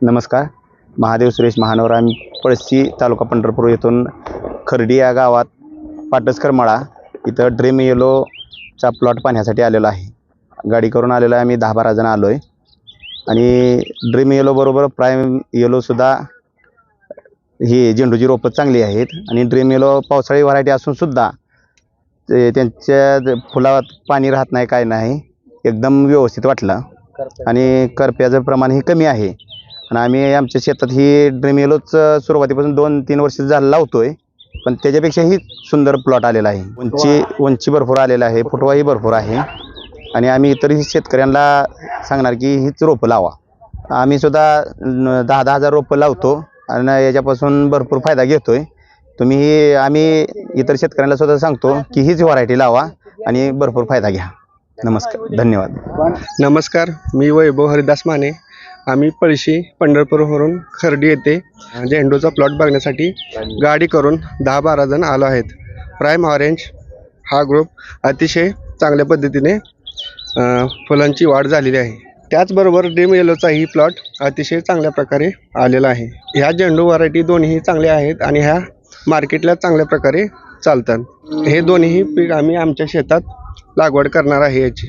नमस्कार. महादेव सुरेश महानवर. आम्ही पळशी तालुका पंढरपूर येथून खर्डी या गावात पाटसकरमाळा इथं ड्रीम येलोचा प्लॉट पाहण्यासाठी आलेलो आहे. गाडी करून आलेलो आहे आम्ही दहा बारा जण आलो आहे आणि ड्रीम येलोबरोबर प्राईम येलोसुद्धा ही झेंडूची रोपं चांगली आहेत. आणि ड्रीम येलो पावसाळी व्हरायटी असूनसुद्धा ते त्यांच्या फुलात पाणी राहत नाही काय नाही एकदम व्यवस्थित वाटलं. आणि करप्याचं प्रमाण हे कमी आहे. आणि आम्ही आमच्या शेतात ही ड्रीमेलोच सुरुवातीपासून दोन तीन वर्ष झालं लावतोय. पण त्याच्यापेक्षाही सुंदर प्लॉट आलेला आहे. उंची उंची भरपूर आलेला आहे फुटवाही भरपूर आहे. आणि आम्ही इतरही शेतकऱ्यांना सांगणार की हीच रोपं लावा. आम्ही सुद्धा दहा दहा हजार रोपं लावतो आणि याच्यापासून भरपूर फायदा घेतोय. तुम्ही आम्ही इतर शेतकऱ्यांना सुद्धा सांगतो की हीच व्हरायटी लावा आणि भरपूर फायदा घ्या. नमस्कार धन्यवाद. नमस्कार मी वैभव हरिदास माने. आम्ही पळशी पंढरपूरवरून खर्डी येथे झेंडूचा प्लॉट बघण्यासाठी गाडी करून दहा बारा जण आलो आहेत. प्राईम ऑरेंज हा ग्रुप अतिशय चांगल्या पद्धतीने फुलांची वाढ झालेली आहे. त्याचबरोबर ड्रीम येलोचाही प्लॉट अतिशय चांगल्या प्रकारे आलेला आहे. ह्या झेंडू व्हरायटी दोन्ही चांगल्या आहेत आणि ह्या मार्केटला चांगल्या प्रकारे चालतात. हे दोन्ही पीक आम्ही आमच्या शेतात लागवड करणार आहे याची.